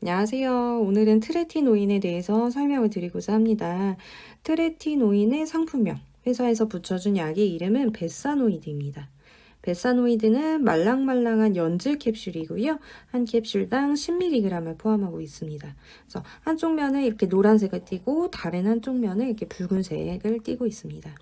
안녕하세요. 오늘은 트레티노인에 대해서 설명을 드리고자 합니다. 트레티노인의 상품명, 회사에서 붙여준 약의 이름은 베사노이드입니다. 베사노이드는 말랑말랑한 연질 캡슐이고요. 한 캡슐당 10mg을 포함하고 있습니다. 그래서 한쪽 면을 이렇게 노란색을 띠고 다른 한쪽 면을 이렇게 붉은색을 띠고 있습니다.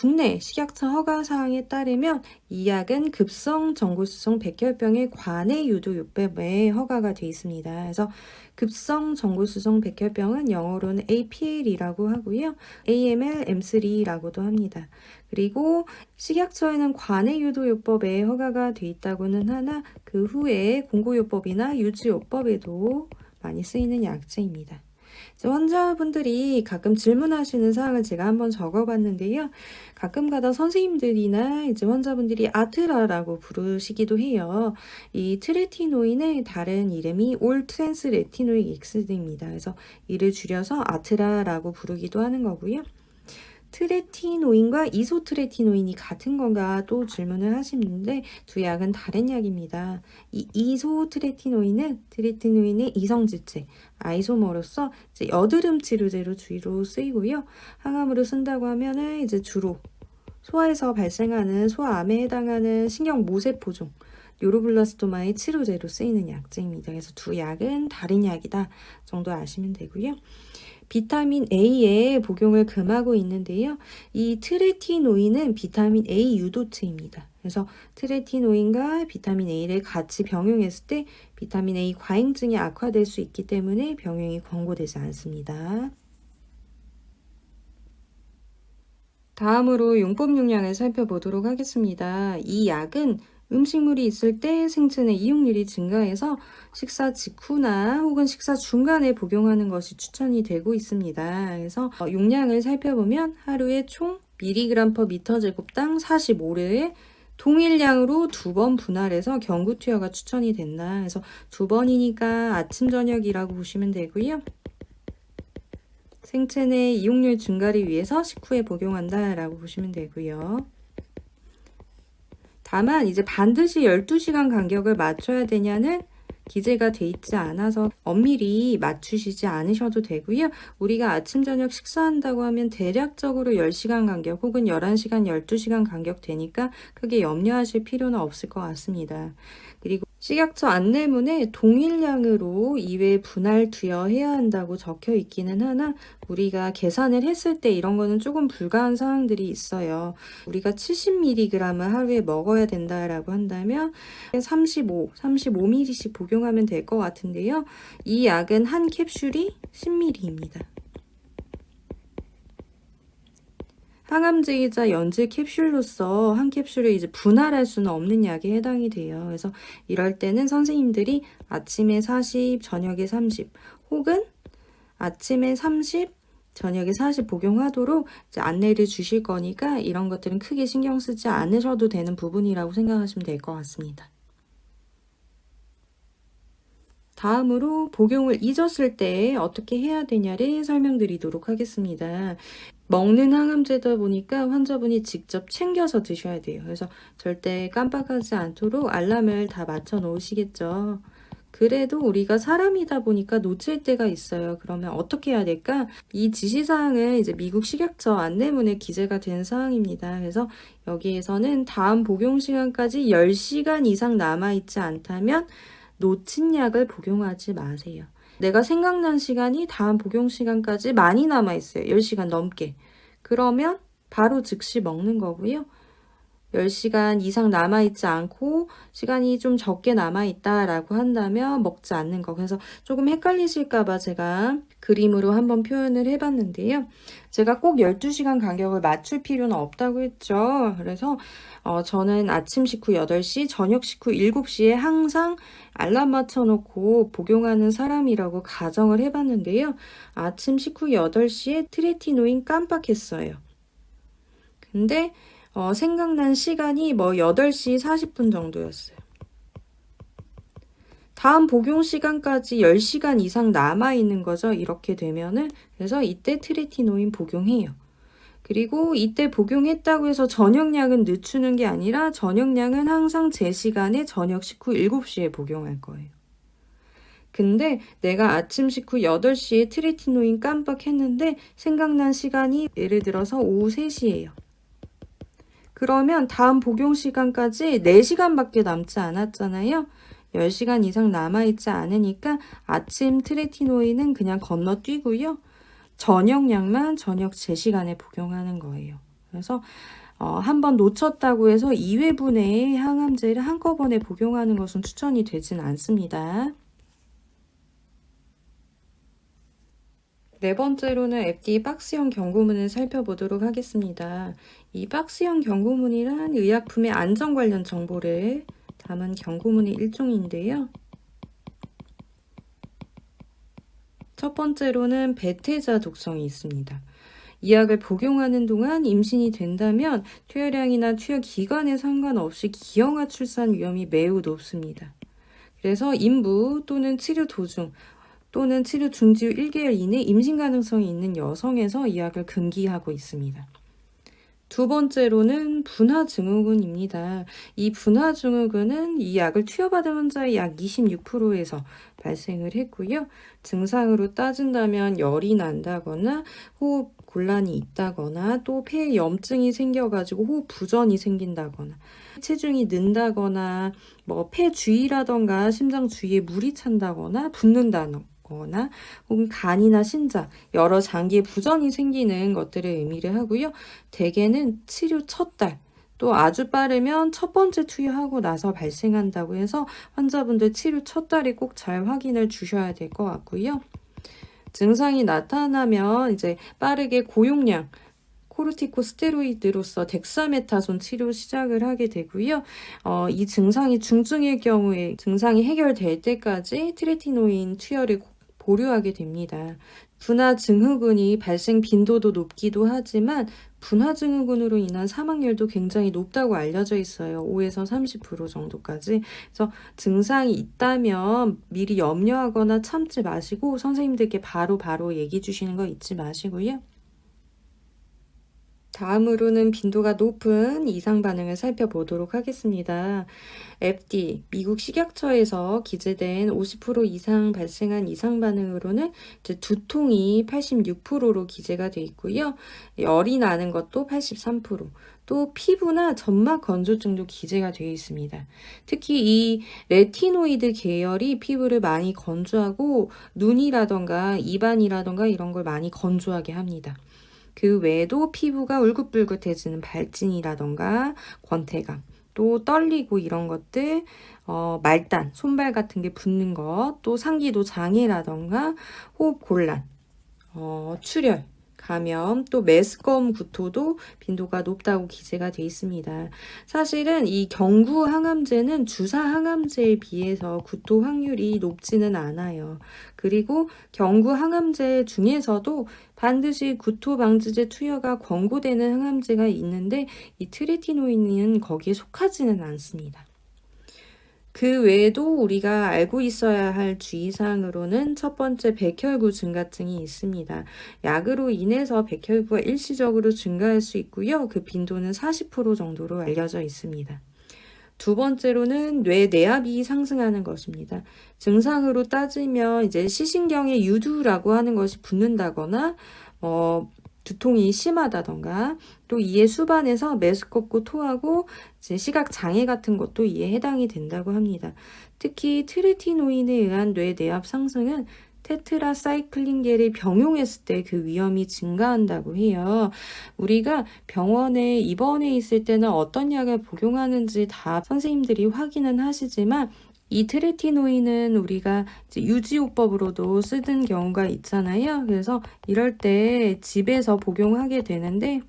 국내 식약처 허가 사항에 따르면 이 약은 급성 전골수성 백혈병의 관해 유도 요법에 허가가 되어 있습니다. 그래서 급성 전골수성 백혈병은 영어로는 APL이라고 하고요. AML M3라고도 합니다. 그리고 식약처에는 관해 유도 요법에 허가가 되어 있다고는 하나 그 후에 공고요법이나 유지요법에도 많이 쓰이는 약제입니다. 환자분들이 가끔 질문하시는 사항을 제가 한번 적어봤는데요. 가끔가다 선생님들이나 이제 환자분들이 아트라라고 부르시기도 해요. 이 트레티노인의 다른 이름이 올 트랜스 레티노익 엑스드입니다. 그래서 이를 줄여서 아트라라고 부르기도 하는 거고요. 트레티노인과 이소트레티노인이 같은 건가 또 질문을 하시는데 두 약은 다른 약입니다. 이 이소트레티노인은 트레티노인의 이성질체 아이소머로서 이제 여드름 치료제로 주로 쓰이고요. 항암으로 쓴다고 하면은 이제 주로 소아에서 발생하는 소아암에 해당하는 신경 모세포종 요로블라스토마의 치료제로 쓰이는 약제입니다. 그래서 두 약은 다른 약이다 정도 아시면 되고요. 비타민 A에 복용을 금하고 있는데요. 이 트레티노인은 비타민 A 유도체입니다. 그래서 트레티노인과 비타민 A를 같이 병용했을 때 비타민 A 과잉증이 악화될 수 있기 때문에 병용이 권고되지 않습니다. 다음으로 용법 용량을 살펴보도록 하겠습니다. 이 약은 음식물이 있을 때 생체내 이용률이 증가해서 식사 직후나 혹은 식사 중간에 복용하는 것이 추천이 되고 있습니다. 그래서 어, 용량을 살펴보면 하루에 총 미리그램 퍼 미터 제곱당 45를 동일량으로 두 번 분할해서 경구 투여가 추천이 된다. 그래서 두 번이니까 아침 저녁이라고 보시면 되고요. 생체 내 이용률 증가를 위해서 식후에 복용한다라고 보시면 되고요. 다만 이제 반드시 12시간 간격을 맞춰야 되냐는 기재가 돼 있지 않아서 엄밀히 맞추시지 않으셔도 되고요. 우리가 아침 저녁 식사한다고 하면 대략적으로 10시간 간격 혹은 11시간, 12시간 간격 되니까 크게 염려하실 필요는 없을 것 같습니다. 그리고 식약처 안내문에 동일량으로 이외 분할 투여해야 한다고 적혀 있기는 하나 우리가 계산을 했을 때 이런 거는 조금 불가한 사항들이 있어요. 우리가 70mg을 하루에 먹어야 된다라고 한다면 35, 35mg씩 복용하면 될 것 같은데요. 이 약은 한 캡슐이 10mg입니다. 항암제이자 연질 캡슐로서 한 캡슐을 이제 분할할 수는 없는 약에 해당이 돼요. 그래서 이럴 때는 선생님들이 아침에 40, 저녁에 30 혹은 아침에 30, 저녁에 40 복용하도록 안내를 주실 거니까 이런 것들은 크게 신경 쓰지 않으셔도 되는 부분이라고 생각하시면 될 것 같습니다. 다음으로 복용을 잊었을 때 어떻게 해야 되냐를 설명드리도록 하겠습니다. 먹는 항암제다 보니까 환자분이 직접 챙겨서 드셔야 돼요. 그래서 절대 깜빡하지 않도록 알람을 다 맞춰 놓으시겠죠. 그래도 우리가 사람이다 보니까 놓칠 때가 있어요. 그러면 어떻게 해야 될까? 이 지시사항은 이제 미국 식약처 안내문에 기재가 된 사항입니다. 그래서 여기에서는 다음 복용 시간까지 10시간 이상 남아있지 않다면 놓친 약을 복용하지 마세요. 내가 생각난 시간이 다음 복용 시간까지 많이 남아 있어요. 10시간 넘게. 그러면 바로 즉시 먹는 거고요. 10시간 이상 남아있지 않고 시간이 좀 적게 남아있다라고 한다면 먹지 않는 거. 그래서 조금 헷갈리실까봐 제가 그림으로 한번 표현을 해봤는데요. 제가 꼭 12시간 간격을 맞출 필요는 없다고 했죠. 그래서 어, 저는 아침 식후 8시, 저녁 식후 7시에 항상 알람 맞춰놓고 복용하는 사람이라고 가정을 해봤는데요. 아침 식후 8시에 트레티노인 깜빡했어요. 근데 어, 생각난 시간이 뭐 8시 40분 정도였어요. 다음 복용 시간까지 10시간 이상 남아있는 거죠. 이렇게 되면은. 그래서 이때 트레티노인 복용해요. 그리고 이때 복용했다고 해서 저녁량은 늦추는 게 아니라 저녁량은 항상 제 시간에 저녁 식후 7시에 복용할 거예요. 근데 내가 아침 식후 8시에 트레티노인 깜빡했는데 생각난 시간이 예를 들어서 오후 3시예요. 그러면 다음 복용 시간까지 4시간밖에 남지 않았잖아요. 10시간 이상 남아있지 않으니까 아침 트레티노인은 그냥 건너뛰고요. 저녁량만 저녁 제 시간에 복용하는 거예요. 그래서 어, 한 번 놓쳤다고 해서 2회분의 항암제를 한꺼번에 복용하는 것은 추천이 되진 않습니다. 네 번째로는 FDA 박스형 경고문을 살펴보도록 하겠습니다. 이 박스형 경고문이란 의약품의 안전 관련 정보를 담은 경고문의 일종인데요. 첫 번째로는 배태자 독성이 있습니다. 이 약을 복용하는 동안 임신이 된다면 투여량이나 투여 기간에 상관없이 기형아 출산 위험이 매우 높습니다. 그래서 인부 또는 치료 도중 또는 치료 중지 후 1개월 이내 임신 가능성이 있는 여성에서 이 약을 금기하고 있습니다. 두 번째로는 분화 증후군입니다. 이 분화 증후군은 이 약을 투여받은 환자의 약 26%에서 발생을 했고요. 증상으로 따진다면 열이 난다거나 호흡 곤란이 있다거나 또 폐에 염증이 생겨가지고 호흡 부전이 생긴다거나 체중이 는다거나 뭐 폐 주위라던가 심장 주위에 물이 찬다거나 붓는다거나 거나 혹은 간이나 신장 여러 장기에 부전이 생기는 것들을 의미를 하고요. 대개는 치료 첫 달, 또 아주 빠르면 첫 번째 투여하고 나서 발생한다고 해서 환자분들 치료 첫 달에 꼭잘 확인을 주셔야 될 것 같고요. 증상이 나타나면 이제 빠르게 고용량 코르티코 스테로이드로서 덱사메타손 치료 시작을 하게 되고요. 어, 이 증상이 중증일 경우에 증상이 해결될 때까지 트레티노인 투여를 보류하게 됩니다. 분화 증후군이 발생 빈도도 높기도 하지만 분화 증후군으로 인한 사망률도 굉장히 높다고 알려져 있어요. 5에서 30% 정도까지. 그래서 증상이 있다면 미리 염려하거나 참지 마시고 선생님들께 바로 바로 얘기 주시는 거 잊지 마시고요. 다음으로는 빈도가 높은 이상 반응을 살펴보도록 하겠습니다. FD, 미국 식약처에서 기재된 50% 이상 발생한 이상 반응으로는 두통이 86%로 기재가 되어 있고요. 열이 나는 것도 83%, 또 피부나 점막 건조증도 기재가 되어 있습니다. 특히 이 레티노이드 계열이 피부를 많이 건조하고 눈이라던가 입안이라던가 이런 걸 많이 건조하게 합니다. 그 외에도 피부가 울긋불긋해지는 발진이라던가 권태감, 또 떨리고 이런 것들, 어, 말단, 손발 같은 게 붓는 것, 또 상기도 장애라던가 호흡 곤란, 어, 출혈, 감염, 또 메스꺼움 구토도 빈도가 높다고 기재가 되어 있습니다. 사실은 이 경구 항암제는 주사 항암제에 비해서 구토 확률이 높지는 않아요. 그리고 경구 항암제 중에서도 반드시 구토 방지제 투여가 권고되는 항암제가 있는데 이 트레티노인은 거기에 속하지는 않습니다. 그 외에도 우리가 알고 있어야 할 주의사항으로는 첫 번째 백혈구 증가증이 있습니다. 약으로 인해서 백혈구가 일시적으로 증가할 수 있고요. 그 빈도는 40% 정도로 알려져 있습니다. 두 번째로는 뇌 내압이 상승하는 것입니다. 증상으로 따지면 이제 시신경의 유두라고 하는 것이 붙는다거나 어, 두통이 심하다던가 또 이에 수반해서 메스껍고 토하고 시각 장애 같은 것도 이에 해당이 된다고 합니다. 특히 트레티노인에 의한 뇌 내압 상승은 테트라사이클린계를 병용했을 때 그 위험이 증가한다고 해요. 우리가 병원에 입원해 있을 때는 어떤 약을 복용하는지 다 선생님들이 확인은 하시지만 이 트레티노인은 우리가 유지요법으로도 쓰던 경우가 있잖아요. 그래서 이럴 때 집에서 복용하게 되는데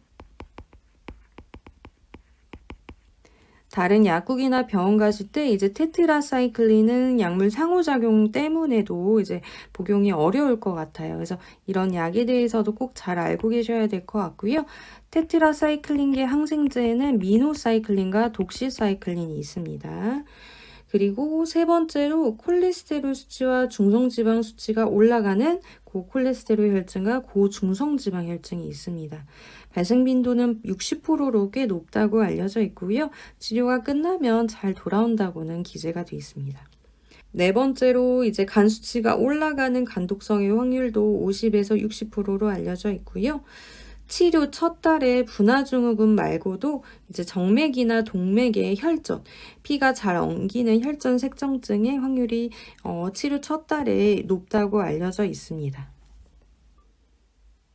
다른 약국이나 병원 가실 때 이제 테트라사이클린은 약물 상호작용 때문에도 이제 복용이 어려울 것 같아요. 그래서 이런 약에 대해서도 꼭 잘 알고 계셔야 될 것 같고요. 테트라사이클린계 항생제에는 미노사이클린과 독시사이클린이 있습니다. 그리고 세 번째로 콜레스테롤 수치와 중성지방 수치가 올라가는 고콜레스테롤 혈증과 고중성지방 혈증이 있습니다. 발생 빈도는 60%로 꽤 높다고 알려져 있고요. 치료가 끝나면 잘 돌아온다고는 기재가 되어 있습니다. 네 번째로 이제 간 수치가 올라가는 간독성의 확률도 50에서 60%로 알려져 있고요. 치료 첫 달에 분화증후군 말고도 이제 정맥이나 동맥의 혈전, 피가 잘 엉기는 혈전 색정증의 확률이 어, 치료 첫 달에 높다고 알려져 있습니다.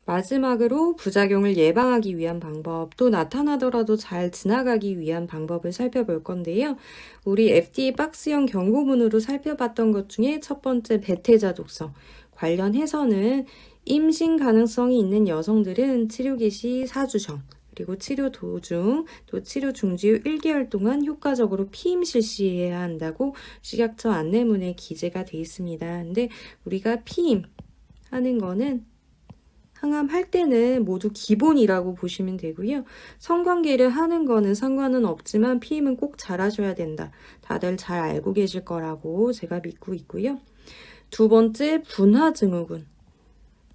마지막으로 부작용을 예방하기 위한 방법, 또 나타나더라도 잘 지나가기 위한 방법을 살펴볼 건데요. 우리 FDA 박스형 경고문으로 살펴봤던 것 중에 첫 번째 배태자 독성 관련해서는 임신 가능성이 있는 여성들은 치료 개시 4주 전, 그리고 치료 도중 또 치료 중지 후 1개월 동안 효과적으로 피임 실시해야 한다고 식약처 안내문에 기재가 돼 있습니다. 근데 우리가 피임 하는 거는 항암 할 때는 모두 기본이라고 보시면 되고요. 성관계를 하는 거는 상관은 없지만 피임은 꼭 잘하셔야 된다. 다들 잘 알고 계실 거라고 제가 믿고 있고요. 두 번째 분화 증후군.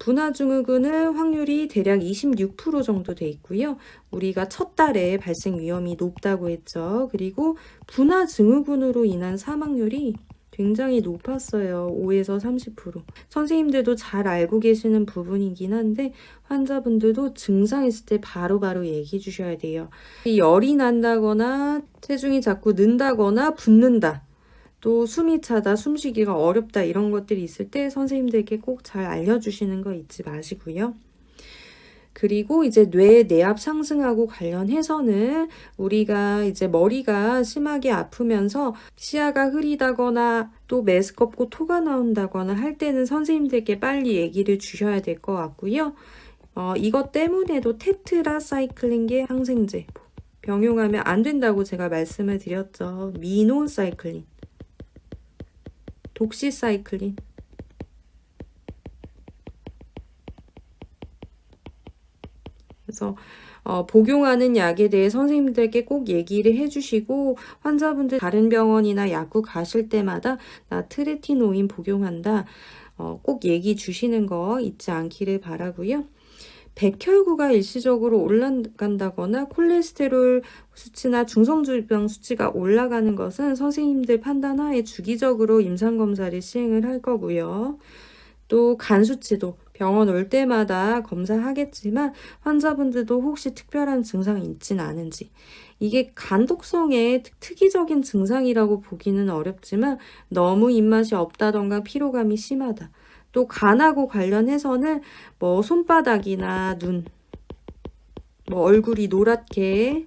분화 증후군은 확률이 대략 26% 정도 돼 있고요. 우리가 첫 달에 발생 위험이 높다고 했죠. 그리고 분화 증후군으로 인한 사망률이 굉장히 높았어요. 5에서 30%. 선생님들도 잘 알고 계시는 부분이긴 한데 환자분들도 증상 있을 때 바로바로 얘기해 주셔야 돼요. 열이 난다거나 체중이 자꾸 는다거나 붓는다. 또 숨이 차다, 숨쉬기가 어렵다 이런 것들이 있을 때 선생님들께 꼭 잘 알려주시는 거 잊지 마시고요. 그리고 이제 뇌 내압 상승하고 관련해서는 우리가 이제 머리가 심하게 아프면서 시야가 흐리다거나 또 메스껍고 토가 나온다거나 할 때는 선생님들께 빨리 얘기를 주셔야 될 것 같고요. 어, 이것 때문에도 테트라사이클린계 항생제 병용하면 안 된다고 제가 말씀을 드렸죠. 미노사이클린, 독시사이클린 그래서 어, 복용하는 약에 대해 선생님들께 꼭 얘기를 해주시고 환자분들 다른 병원이나 약국 가실 때마다 나 트레티노인 복용한다. 어, 꼭 얘기 주시는 거 잊지 않기를 바라고요. 백혈구가 일시적으로 올라간다거나 콜레스테롤 수치나 중성질병 수치가 올라가는 것은 선생님들 판단하에 주기적으로 임상검사를 시행을 할 거고요. 또 간 수치도 병원 올 때마다 검사하겠지만 환자분들도 혹시 특별한 증상이 있진 않은지 이게 간독성의 특이적인 증상이라고 보기는 어렵지만 너무 입맛이 없다던가 피로감이 심하다. 또 간하고 관련해서는 뭐 손바닥이나 눈, 뭐 얼굴이 노랗게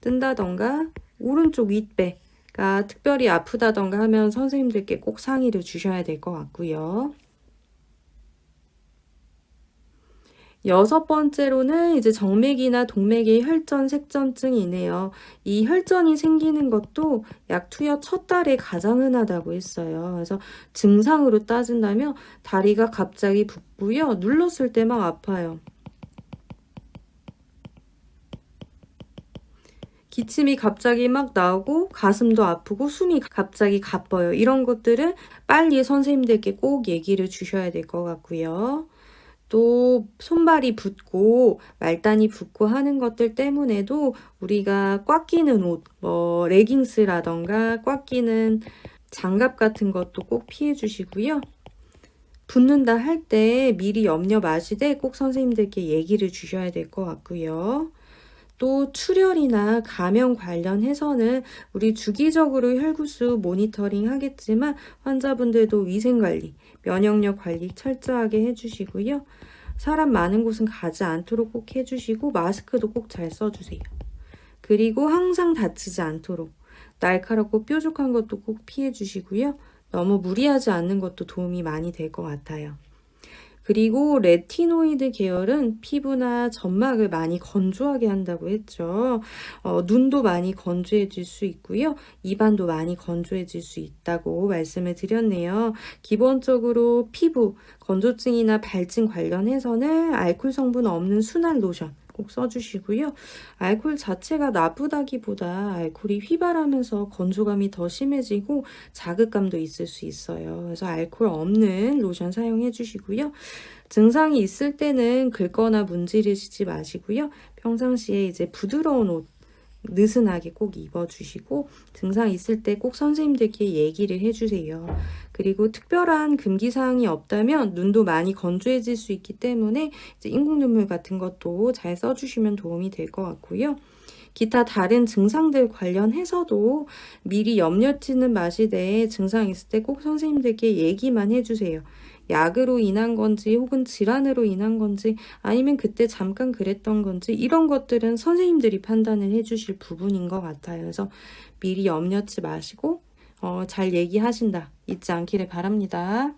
뜬다던가 오른쪽 윗배 가 특별히 아프다던가 하면 선생님들께 꼭 상의를 주셔야 될 것 같고요. 여섯 번째로는 이제 정맥이나 동맥의 혈전 색전증이네요. 이 혈전이 생기는 것도 약 투여 첫 달에 가장 흔하다고 했어요. 그래서 증상으로 따진다면 다리가 갑자기 붓고요. 눌렀을 때 막 아파요. 기침이 갑자기 막 나오고 가슴도 아프고 숨이 갑자기 가뻐요. 이런 것들은 빨리 선생님들께 꼭 얘기를 주셔야 될 것 같고요. 또 손발이 붓고 말단이 붓고 하는 것들 때문에도 우리가 꽉 끼는 옷, 뭐 레깅스라던가 꽉 끼는 장갑 같은 것도 꼭 피해 주시고요. 붓는다 할 때 미리 염려 마시되 꼭 선생님들께 얘기를 주셔야 될 것 같고요. 또 출혈이나 감염 관련해서는 우리 주기적으로 혈구수 모니터링 하겠지만 환자분들도 위생관리, 면역력 관리 철저하게 해주시고요. 사람 많은 곳은 가지 않도록 꼭 해주시고 마스크도 꼭 잘 써주세요. 그리고 항상 다치지 않도록 날카롭고 뾰족한 것도 꼭 피해주시고요. 너무 무리하지 않는 것도 도움이 많이 될 것 같아요. 그리고 레티노이드 계열은 피부나 점막을 많이 건조하게 한다고 했죠. 어, 눈도 많이 건조해질 수 있고요. 입안도 많이 건조해질 수 있다고 말씀을 드렸네요. 기본적으로 피부, 건조증이나 발진 관련해서는 알코올 성분 없는 순한 로션, 꼭 써주시고요. 알코올 자체가 나쁘다기보다 알코올이 휘발하면서 건조감이 더 심해지고 자극감도 있을 수 있어요. 그래서 알코올 없는 로션 사용해 주시고요. 증상이 있을 때는 긁거나 문지르시지 마시고요. 평상시에 이제 부드러운 옷 느슨하게 꼭 입어주시고 증상 있을 때 꼭 선생님들께 얘기를 해주세요. 그리고 특별한 금기 사항이 없다면 눈도 많이 건조해질 수 있기 때문에 이제 인공 눈물 같은 것도 잘 써주시면 도움이 될 것 같고요. 기타 다른 증상들 관련해서도 미리 염려치는 마시되 증상 있을 때 꼭 선생님들께 얘기만 해주세요. 약으로 인한 건지 혹은 질환으로 인한 건지 아니면 그때 잠깐 그랬던 건지 이런 것들은 선생님들이 판단을 해주실 부분인 것 같아요. 그래서 미리 염려치 마시고 어, 잘 얘기하신다 잊지 않기를 바랍니다.